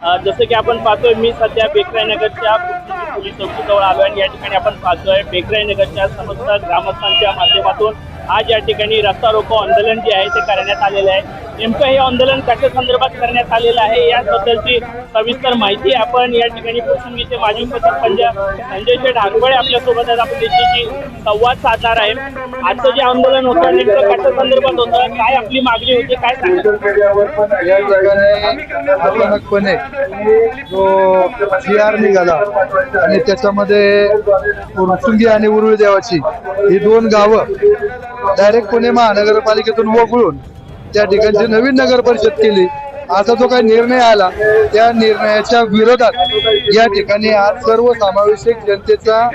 जसं की आपण पाहतोय मी सध्या बेकराई नगरच्या पोलीस चौकीजवळ आलो आणि या ठिकाणी आपण पाहतोय बेकराई नगरच्या समस्त ग्रामस्थांच्या माध्यमातून आज या ठिकाणी रस्ता रोको आंदोलन जे आहे ते करण्यात आलेलं आहे. नेमकं हे आंदोलन कशा संदर्भात करण्यात आलेलं आहे याबद्दलची सविस्तर माहिती आपण या ठिकाणी प्रसंगीचे माजी उपसरपंच संजय शेठ आंगवळे आपल्यासोबत आहेत. आपण त्यांच्याशी संवाद साधणार आहे. आजचं जे आंदोलन होतं नेमकं कशा संदर्भात होतं काय आपली मागणी होती काय सांगितलं जो जी आर निघाला आणि त्याच्यामध्ये उरसुंगी आणि उरुळी देवाची ही दोन गावं डायरेक्ट पुणे महानगरपालिकेतून वगळून त्या ठिकाणची नवीन नगर परिषद केली. आता जो काही निर्णय आला त्या निर्णयाच्या विरोधात या ठिकाणी आज सर्वसमावेशक जनतेचा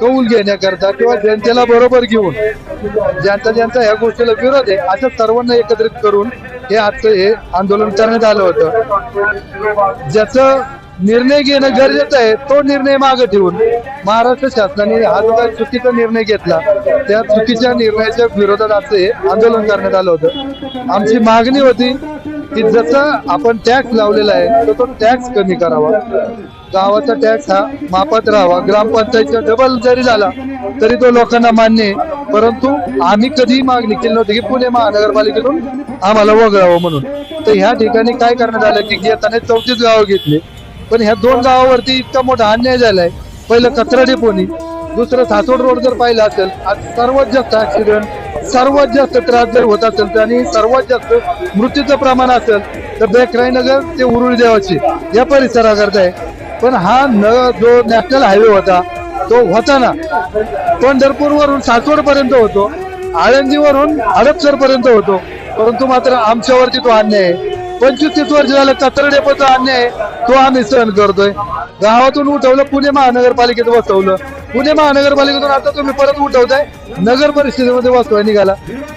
कौल घेण्याकरता किंवा जनतेला बरोबर घेऊन ज्यांचा ज्यांचा ह्या गोष्टीला विरोध आहे अशा सर्वांना एकत्रित करून हे आजचं हे आंदोलन करण्यात आलं होतं. ज्याचं निर्णय घेणं गरजेचं आहे तो निर्णय मागे ठेवून महाराष्ट्र शासनाने हा जो काही चुकीचा निर्णय घेतला त्या चुकीच्या निर्णयाच्या विरोधात असं हे आंदोलन करण्यात आलं होतं. आमची मागणी होती की जसं आपण टॅक्स लावलेला आहे तर तो टॅक्स कमी करावा. गावाचा टॅक्स हा मापात राहावा. ग्रामपंचायतचा डबल जरी झाला तरी तो लोकांना मान्य आहे. परंतु आम्ही कधीही मागणी केली नव्हती की पुणे महानगरपालिकेतून आम्हाला वगळावं म्हणून. तर ह्या ठिकाणी काय करण्यात आलं की घेताना चौतीस गावं घेतली. पण ह्या दोन गावावरती इतका मोठा अन्याय झालाय. पहिलं कचरा डेपोनी दुसरं सासवड रोड जर पाहिलं असेल सर्वात जास्त ऍक्सिडेंट सर्वात जास्त त्रास जर होत असेल तर आणि सर्वात जास्त मृत्यूचं प्रमाण असेल तर बेक नगर ते उरुळी देवाची या परिसराकरता आहे. पण हा न जो नॅशनल हायवे होता तो होता ना पंढरपूर वरून सासवड पर्यंत होतो आळंदीवरून हडपसर पर्यंत होतो परंतु मात्र आमच्यावरती तो अन्याय आहे. पंचवीस तीस वर्ष झालं कचरा डेपोचा अन्याय आहे, तो आम्ही सहन करतोय. गावातून उठवलं पुणे महानगरपालिकेत बसवलं पुणे महानगरपालिकेतून आता तुम्ही परत उठवताय. नगर परिषदेमध्ये बसवाय निघाला.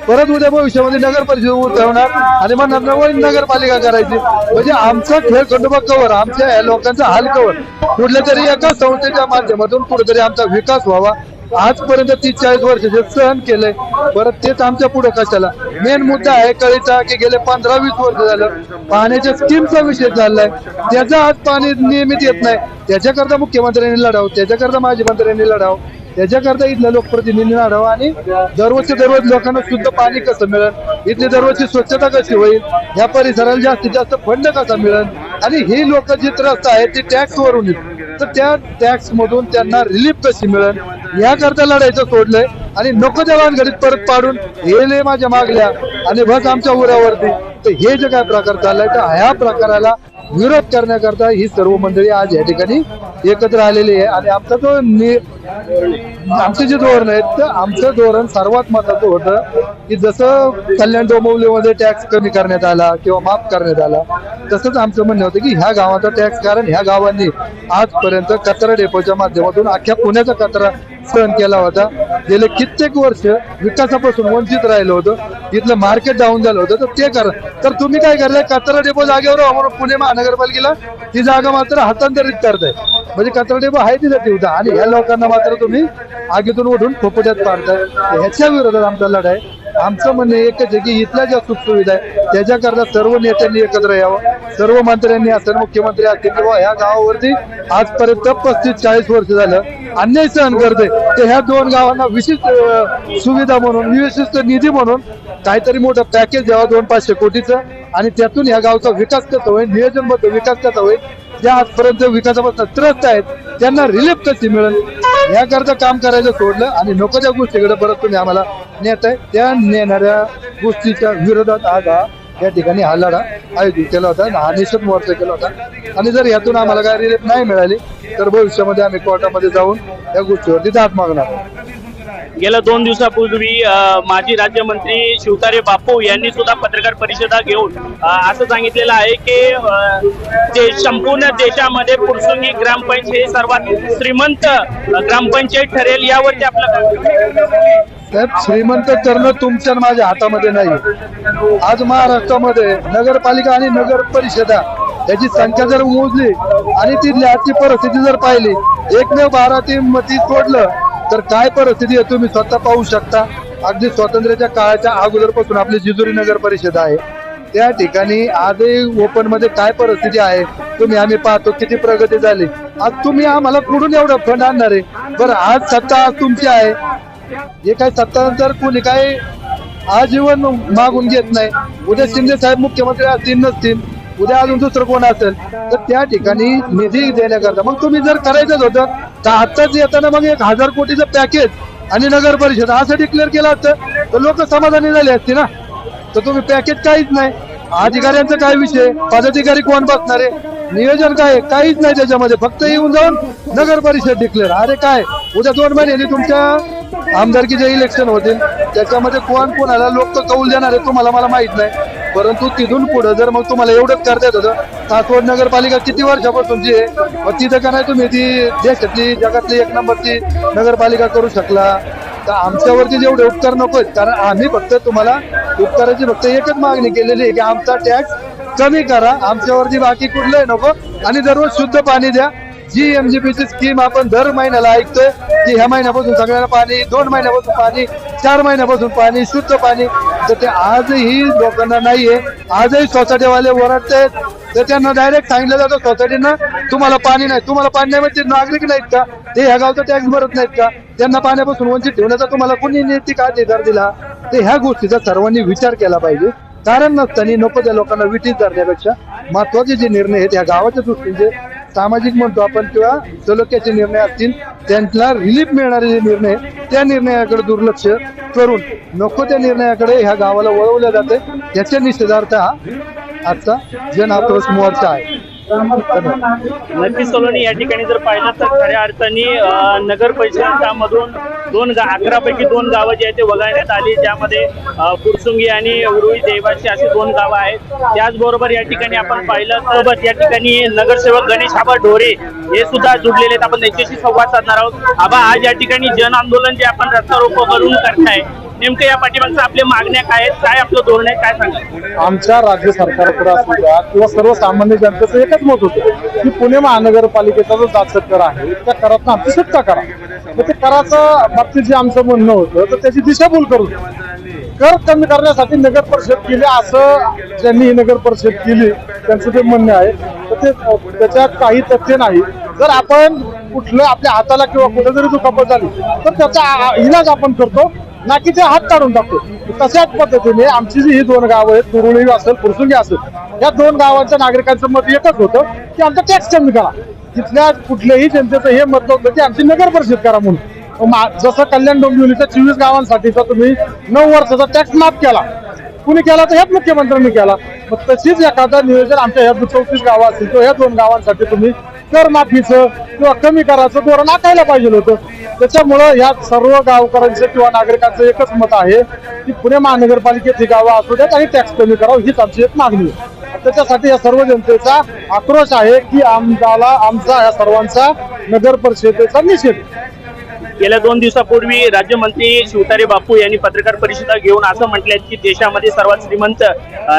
परत उद्या भविष्यामध्ये नगर परिषद उठवणार आणि मग नवीन नगरपालिका करायची. म्हणजे आमचा खेळ खंडोबा कवर आमच्या लोकांचा हाल कवर. कुठल्या तरी एका संस्थेच्या माध्यमातून कुठेतरी आमचा विकास व्हावा. आजपर्यंत तीस चाळीस वर्ष जे सहन केलंय परत तेच आमच्या पुढे कशाला? मेन मुद्दा आहे कळीचा की गेले पंधरा वीस वर्ष झालं. पाण्याच्या स्कीमचा विषय झालाय त्याचा आज पाणी नियमित येत नाही. त्याच्याकरता मुख्यमंत्र्यांनी लढावं त्याच्याकरता माजी मंत्र्यांनी लढावं. त्याच्याकरता इथल्या लोकप्रतिनिधींना आढावा आणि दररोजच्या दररोज लोकांना शुद्ध पाणी कसं मिळेल? इथली दररोजची स्वच्छता कशी होईल? या परिसराला जास्तीत जास्त फंड कसा मिळेल? आणि ही लोक जी त्रस्त आहेत ती टॅक्स वरून तर त्या टॅक्स मधून त्यांना रिलीफ कशी मिळेल? याकरता लढायचं सोडलंय. आणि नको त्या भानगडीत परत पाडून हे लय माझ्या मागल्या आणि बस आमच्या उरावरती तर हे जे काय प्रकार चाललाय तर ह्या प्रकाराला विरोध करण्याकरता ही सर्व मंडळी आज या ठिकाणी एकत्र आलेली आहे. आणि आमचा जो आमचे जे धोरण आहेत तर आमचं धोरण सर्वात महत्वाचं होतं की जसं कल्याण डोंबिवलीमध्ये टॅक्स कमी करण्यात आला किंवा माफ करण्यात आला तसंच आमचं म्हणणं होतं की ह्या गावाचा टॅक्स कारण ह्या गावांनी आजपर्यंत कचरा डेपोच्या माध्यमातून अख्ख्या पुण्याचा कचरा सहन केला होता. गेले कित्येक वर्ष विकासापासून वंचित राहिलं होतं. इथलं मार्केट डाऊन झालं होतं. तर ते करा. तर तुम्ही काय करताय? कचरा डेपो जागेवर राहा म्हणून पुणे महानगरपालिकेला ती जागा मात्र हस्तांतरित करताय. म्हणजे कचरा डेपो आहे तिथे ठेवता आणि ह्या लोकांना मात्र तुम्ही आगीतून उठून फोपट्यात पाडताय. ह्याच्या विरोधात आमचा लढा आहे आमचं म्हणणं एकच आहे की इथल्या ज्या सुखसुविधा आहे त्याच्याकरता सर्व नेत्यांनी एकत्र यावं. सर्व मंत्र्यांनी असेल मुख्यमंत्री असतील किंवा ह्या गावावरती आजपर्यंत पस्तीस चाळीस वर्ष झालं. अन्याय सहन करते. तर ह्या दोन गावांना विशिष्ट सुविधा म्हणून विशिष्ट निधी म्हणून काहीतरी मोठं पॅकेज द्यावा दोन पाचशे कोटीचं. आणि त्यातून ह्या गावचा विकास कसा होईल नियोजनबद्ध विकास कसा होईल ज्या आजपर्यंत विकासापासून त्रस्त आहेत त्यांना रिलीफ कशी मिळेल? याकरता काम करायचं सोडलं आणि नको त्या गोष्टीकडे परत तुम्ही आम्हाला नेत आहे. त्या नेणाऱ्या गोष्टीच्या विरोधात आज हा या ठिकाणी हा लढा आयोजित केला होता आणि हा निषेध मोर्चा केला होता. आणि जर यातून आम्हाला काय रिलीफ नाही मिळाली तर भविष्यामध्ये आम्ही कोर्टामध्ये जाऊन या गोष्टीवरती दाद मागणार गेल्या दोन दिवसापूर्वी माजी राज्यमंत्री शिवतारे बापू यांनी सुद्धा पत्रकार परिषदा घेऊन असं सांगितलेलं आहे की जे संपूर्ण देशामध्ये पुरसुंगी ग्रामपंचायत हे सर्वात श्रीमंत ग्रामपंचायत ठरेल यावरती आपलं साहेब श्रीमंत चरण तुमच्या माझ्या हातामध्ये नाही. आज महाराष्ट्रामध्ये नगरपालिका आणि नगर परिषदा याची संख्या जर मोजली आणि ती आजची परिस्थिती जर पाहिली एकमेव बारा ती मती सोडलं तर काय परिस्थिती आहे तुम्ही स्वतः पाहू शकता. अगदी स्वातंत्र्याच्या काळाच्या अगोदरपासून आपली जिजुरी नगर परिषद आहे. त्या ठिकाणी आजही ओपनमध्ये काय परिस्थिती आहे तुम्ही आम्ही पाहतो किती प्रगती झाली. आज तुम्ही आम्हाला कुठून एवढं फंड आणणार आहे? बरं आज सत्ता आज तुमची आहे. हे काय सत्ता नंतर कोणी काय आजीवन मागून घेत नाही. उद्या शिंदे साहेब मुख्यमंत्री असतील नसतील. उद्या अजून दुसरं कोण असेल तर त्या ठिकाणी निधी देण्याकरता. मग तुम्ही जर करायचंच होतं तर आत्ताच येताना मग एक हजार कोटीचं पॅकेज आणि नगर परिषद असं डिक्लेअर केलं असतं तर लोक समाधानी झाले असते ना. तर तुम्ही पॅकेज काहीच नाही. अधिकाऱ्यांचा काय विषय? पदाधिकारी कोण बसणार आहे? नियोजन काय काहीच नाही त्याच्यामध्ये. फक्त येऊन जाऊन नगर परिषद डिक्लेअर अरे काय? उद्या दोन महिन्याने तुमच्या आमदारकीचे इलेक्शन होतील. त्याच्यामध्ये कोण कोणाला लोक तर कौल देणार आहे तुम्हाला मला माहीत नाही. परंतु तिथून पुढे जर मग तुम्हाला एवढंच करता येत होतं सासवड नगरपालिका किती वर्षापासूनची आहे मग तिथं का नाही तुम्ही ती देशातली जगातली एक नंबरची नगरपालिका करू शकला? तर आमच्यावरती जेवढे उपकार नको आहेत कारण आम्ही फक्त तुम्हाला उपकाराची फक्त एकच मागणी केलेली आहे की आमचा टॅक्स कमी करा आमच्यावरती बाकी कुठलंही नको आणि दररोज शुद्ध पाणी द्या. जी एम जी पीची स्कीम आपण दर महिन्याला ऐकतोय की ह्या महिन्यापासून सगळ्यांना पाणी दोन महिन्यापासून पाणी चार महिन्यापासून पाणी शुद्ध पाणी तर ते आजही लोकांना नाहीये. आजही सोसायटीवाले ओरडते तर त्यांना डायरेक्ट सांगितलं जातं सोसायटीनं तुम्हाला पाणी नाही. तुम्हाला पाणी नाही म्हणजे नागरिक नाहीत का? ते ह्या गावचा टॅक्स भरत नाहीत का? त्यांना पाण्यापासून वंचित ठेवण्याचा तुम्हाला कुणी नैतिक अधिकार दिला? तर ह्या गोष्टीचा सर्वांनी विचार केला पाहिजे. कारण नसताना नको त्या लोकांना विटीत धरण्यापेक्षा महत्त्वाचे जे निर्णय आहेत या गावाच्या दृष्टीचे सामाजिक म्हणतो आपण किंवा तालुक्याचे निर्णय असतील त्यांना रिलीफ मिळणारे जे निर्णय त्या निर्णयाकडे दुर्लक्ष करून नको त्या निर्णयाकडे ह्या गावाला वळवलं जाते याच्या निषेधार्थ हा आजचा जन आक्रोश मोर्चा आहे. नक्कीच या ठिकाणी जर पाहिलं तर खऱ्या अर्थाने अं, नगर परिषदामधून दोन गा अकरा पैकी दोन गावं जी आहेत ते वगळण्यात आली ज्यामध्ये कुरसुंगी आणि उरुई देवाची अशी दोन गावं आहेत. त्याचबरोबर या ठिकाणी आपण पाहिलं सोबत या ठिकाणी नगरसेवक गणेश आबा ढोरे हे सुद्धा जुडलेले आहेत. आपण त्यांच्याशी संवाद साधणार आहोत. आबा आज या ठिकाणी जन आंदोलन जे आपण रस्ता रोको करून करताय नेमकं या पाठीमागचं आपल्या मागण्या काय आहेत? काय आपलं धोरण आहे? काय सांगा आमच्या राज्य सरकारकडे असू द्या किंवा सर्वसामान्य जनतेचं एकच मत होतं की पुणे महानगरपालिकेचा जो जाचक कर आहे त्या करातून आमची सुटका करा. तर ते कराचं बाबतीत जे आमचं म्हणणं होतं तर त्याची दिशाभूल करू कर कमी करण्यासाठी नगर परिषद केली असं ज्यांनी ही नगर परिषद केली त्यांचं ते म्हणणं आहे. तर ते त्याच्यात काही तथ्य नाही. जर आपण कुठलं आपल्या हाताला किंवा कुठे जरी दुखापत झाली तर त्याचा इलाज आपण करतो. नाकीचे हात काढून टाकतो. तशाच पद्धतीने आमची जी ही दोन गावं आहेत कुरुळी असेल फुरसुंगी असेल या दोन गावांच्या नागरिकांचं मत एकच होतं की आमचा टॅक्स कमी करा. तिथल्या कुठल्याही जनतेचं हे मत नव्हतं की आमची नगर परिषद करा म्हणून. मा- जसं कल्याण डोंबिवलीच्या चोवीस गावांसाठीचा तुम्ही नऊ वर्षाचा टॅक्स माफ केला. कुणी केला तर ह्याच मुख्यमंत्र्यांनी केला. मग तशीच एखादा नियोजन आमच्या ह्या चौतीस गावं असतील किंवा ह्या दोन गावांसाठी तुम्ही करमाफीचं किंवा कमी करायचं धोरण आखायला पाहिजे होतं. त्याच्यामुळं ह्या सर्व गावकऱ्यांचं किंवा नागरिकांचं एकच मत आहे की पुणे महानगरपालिकेत गावं असू देत आणि टॅक्स कमी करावं हीच आमची एक मागणी आहे. त्याच्यासाठी या सर्व जनतेचा आक्रोश आहे की आमदाला आमचा या सर्वांचा नगर परिषदेचा निषेध. गेल्या दोन दिवसापूर्वी राज्यमंत्री शिवतारे बापू यांनी पत्रकार परिषद घेऊन असं म्हटलंय की देशामध्ये सर्वात श्रीमंत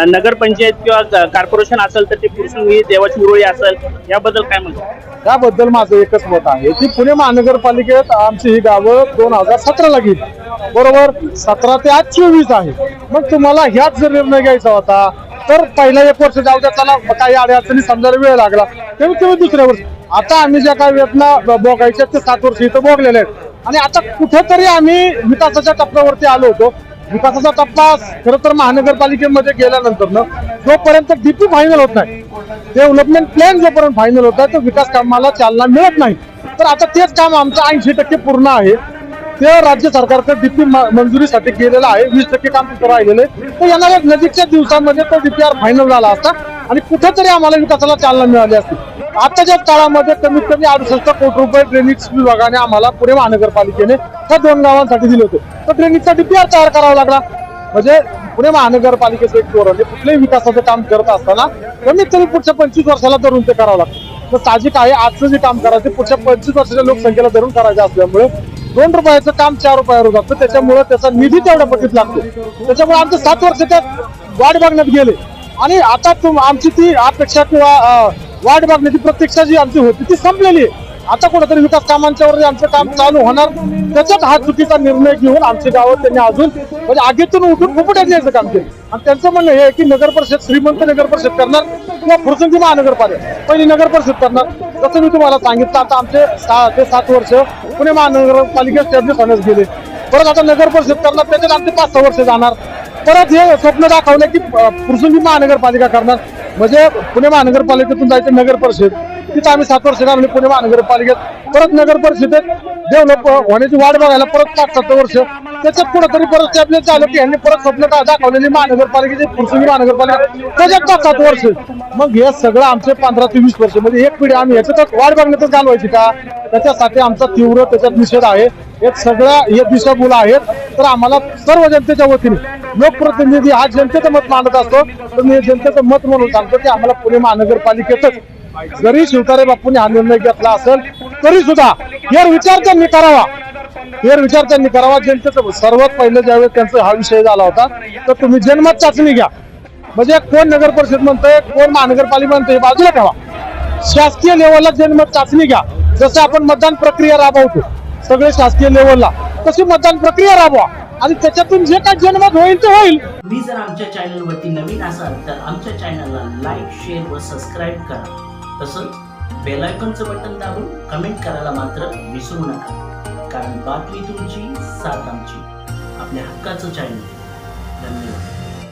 नगरपंचायत किंवा कॉर्पोरेशन असेल तर ते फुरसुंगी देवाची उरुळी असेल याबद्दल काय म्हणतो? त्याबद्दल माझं एकच मत आहे की पुणे महानगरपालिकेत आमची ही गावं दोन हजार सतराला गेली. बरोबर? सतरा ते आज चोवीस आहे. मग तुम्हाला ह्याच जर निर्णय घ्यायचा होता तर पहिला एक वर्ष जाऊ द्या त्याला काही अडचणी समजायला वेळ लागला. तेव्हा तेव्हा दुसऱ्या वर्ष आता आम्ही ज्या काही वेदना बोगायच्या ते सात वर्ष इथं बोगलेले आहेत. आणि आता कुठेतरी आम्ही विकासाच्या टप्प्यावरती आलो होतो. विकासाचा टप्पा खरं तर महानगरपालिकेमध्ये गेल्यानंतर ना जोपर्यंत डीपी फायनल होत नाही डेव्हलपमेंट प्लॅन जोपर्यंत फायनल होत आहे तो विकास कामाला चालना मिळत नाही. तर आता तेच काम आमचं ऐंशी टक्के पूर्ण आहे. ते राज्य सरकारचं डीपी मंजुरीसाठी गेलेलं आहे वीस टक्के काम तिथं राहिलेलं आहे. तर येणाऱ्या नजीकच्या दिवसांमध्ये तो डीपीआर फायनल झाला असता आणि कुठेतरी आम्हाला विकासाला चालना मिळाली असती. आताच्या काळामध्ये कमीत कमी अडुसष्ट कोटी रुपये ड्रेनेज विभागाने आम्हाला पुणे महानगरपालिकेने त्या दोन गावांसाठी दिले होते. तर ड्रेनेजचा डीपीआर तयार करावा लागला. म्हणजे पुणे महानगरपालिकेचं एक धोरण कुठल्याही विकासाचं काम करत असताना कमीत कमी पुढच्या पंचवीस वर्षाला धरून ते करावं लागतं. तर साहजिक आहे आजचं जे काम करायचं पुढच्या पंचवीस वर्षाच्या लोकसंख्येला धरून करायचं असल्यामुळे दोन रुपयाचं काम चार रुपयावर जातं त्याच्यामुळे त्याचा निधी तेवढ्या पटीत लागतो. त्याच्यामुळे आमचं सात वर्ष त्यात वाट बघण्यात गेले. आणि आता तुम आमची ती अपेक्षा किंवा वाट बघण्याची प्रतीक्षा जी आमची होती ती संपलेली आहे. आता कुठेतरी विकास कामांच्यावर आमचं काम चालू होणार. त्याच्यात हा चुकीचा निर्णय घेऊन आमची गावात त्यांनी अजून म्हणजे आगीतून उठून फुफुट्यात यायचं काम केलं. आणि त्यांचं म्हणणं हे आहे की नगर परिषद श्रीमंत नगर परिषद करणार किंवा फुरसंगी महानगरपालिका. पहिली नगर परिषद करणार. जसं मी तुम्हाला सांगितलं आता आमचे सहा ते सात वर्ष पुणे महानगरपालिकेत स्टॅब्लिश होण्यास गेले. परत आता नगर परिषद करणार त्याच्यात आमचे पाच सहा वर्ष जाणार. परत हे स्वप्न दाखवलं की फुरसंगी महानगरपालिका करणार. म्हणजे पुणे महानगरपालिकेतून जायचं नगर परिषद तिथं आम्ही सात वर्ष घालवली पुणे महानगरपालिकेत परत नगर परिषदेत डेव्हलप होण्याची वाट बघायला परत पाच सात वर्ष. त्याच्यात कुठंतरी परत स्टॅब्लिश झालं की यांनी परत स्वप्न दाखवलेली महानगरपालिकेची पुरसुंगी महानगरपालिका त्याच्यात पाच सात वर्ष. मग हे सगळं आमचे पंधरा ते वीस वर्ष म्हणजे एक पिढी आम्ही याच्यातच वाट बघण्यातच घालवायची का? त्याच्यासाठी आमचा तीव्र त्याच्यात निषेध आहे. हे सगळ्या हे दिशाभूल आहेत. तर आम्हाला सर्व जनतेच्या वतीने लोकप्रतिनिधी हा जनतेचं मत मानत असतो. तर मी जनतेचं मत म्हणून सांगतो की आम्हाला पुणे महानगरपालिकेतच जरी शिवतारे बापूंनी हा निर्णय घेतला असेल तरी सुद्धा यावर विचार त्यांनी करावा. यावर विचार त्यांनी करावा. जनतेचं सर्वात पहिलं ज्यावेळेस त्यांचा हा विषय झाला होता तर तुम्ही जनमत चाचणी घ्या. म्हणजे कोण नगर परिषद म्हणतोय कोण महानगरपालिका म्हणतोय हे बाजूला ठेवा. शासकीय लेवलला जनमत चाचणी घ्या. जसं आपण मतदान प्रक्रिया राबवतो सगळे शासकीय लेवलला तशी मतदान प्रक्रिया राबवा. आणि त्याच्यातून जे काय जनमत होईल ते होईल. तुम्ही जर आमच्या चॅनलवरती नवीन असाल तर आमच्या चॅनलला लाईक शेअर व सबस्क्राईब करा. तसंच बेलायकॉनचं बटन दाबून कमेंट करायला मात्र विसरू नका. कारण बातमी तुमची साथ आमची. आपल्या हक्काचं चॅनल धन्यवाद.